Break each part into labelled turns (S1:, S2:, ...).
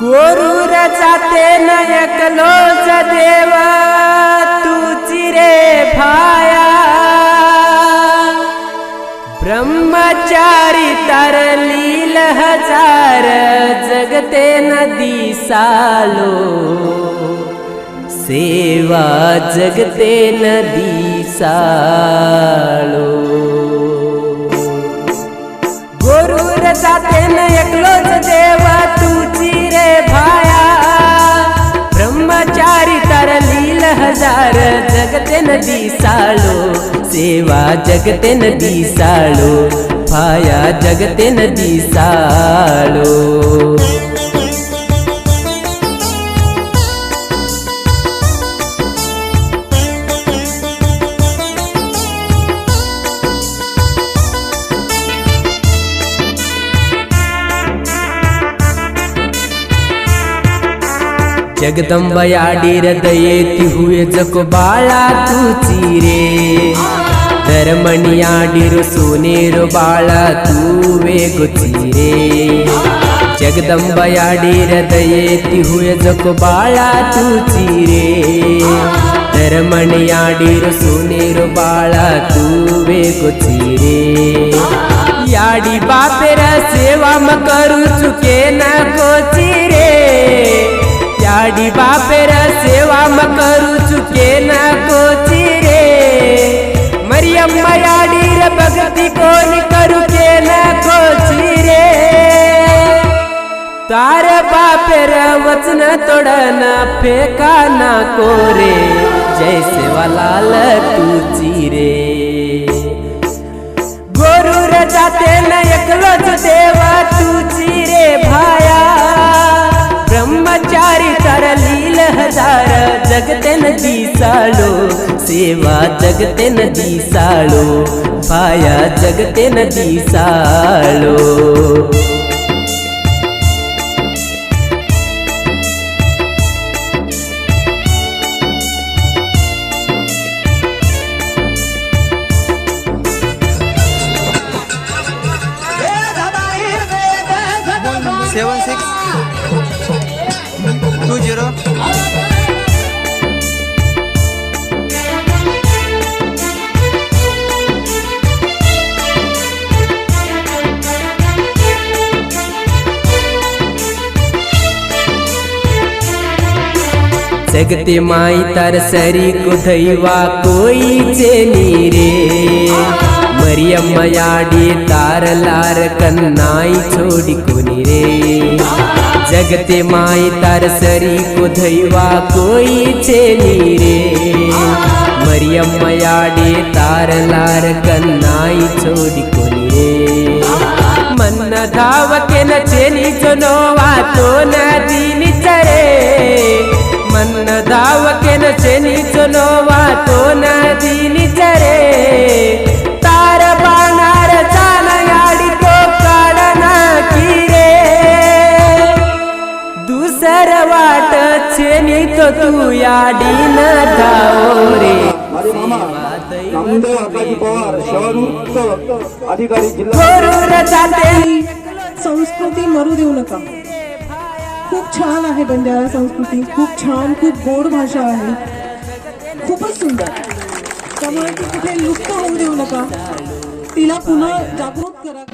S1: गोरूर जाते न एकलोच देव तुझी रे भाया. ब्रह्मचारी तरलील हजार जगते नदी सालो. सेवा जगते नदी सालो. सेवा जगते नदी साळो भाया जगते नदी साळो जगदंबयाडी हृदये हुए जको बाळा तुची रे धर्मणियाडीर सोनेर बाळा तू वेगुची रे जगदंबयाडी हृदये हुए जको बाळा तुची रे धर्मणियाडीर सोनेर बाळा तू वेगुची रे याडी बापेर सेवा म करू चुके नको रे याडी बापेर सेवा म करू चुके मरियम्मा याडीर भक्ती कोणी करू के ना कोची रे. तार बापेर वचन तोडना फेका ना कोरे. जय सेवा लाल तुची रे. गोरूर जाते न एकलोच देवा तुझी रे भाया. ब्रह्मचारी तरलील हजार जगते नदी साळो सेवा जगते नदी साळो पाया जगते नदी Salo.
S2: Seven six two zero.
S1: जगते माई तार सरी को दैवा कोई चेनी रे मरियम याडी तार लार कन्नाई छोडी कोनी रे जगते माई तार सरी को दैवा कोई चेनी रे मरियम याडी तार लार कन्नाई छोडी कोनी रे मन धावके न चेनी नोवा तो न चरे मन धावके न चेनी नोवा तो नदीनी चरे तार बाणार चाल याडी तो काढना की रे दुसर वाट चेनी तो तू याडी न धाव रे.
S3: अधिकारी
S4: संस्कृती मरू देऊ नका. खूप छान आहे बंजारा संस्कृती, खूप छान, खूप गोड भाषा आहे. खूपच सुंदर. त्यामुळे लुप्त नका. तिला जागृत करा.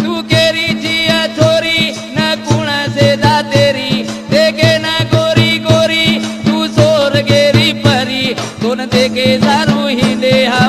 S5: तू केरी जिया छोरी, न कुणाचे दातेरी देखे ना गोरी गोरी, तू सोर गेरी परी. कोण देखे सारू ही देहा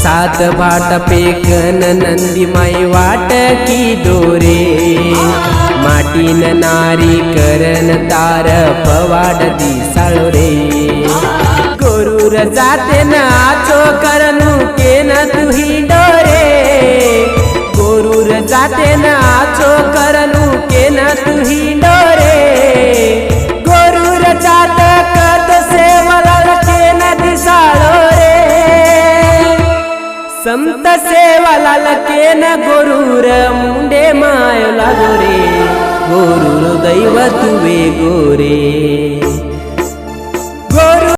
S1: सात भाट पेकन नंदी माई वाट की दोरे. माटीन नारी करन तार पवाड दिसाळो रे. गोरूर जाते न आचो करनु के न तुही डोरे. गोरूर जाते न आचो करनु सेवालाल के न गोरूर मुंडे मायला गोरे गोरूर दैव तुवे गोरे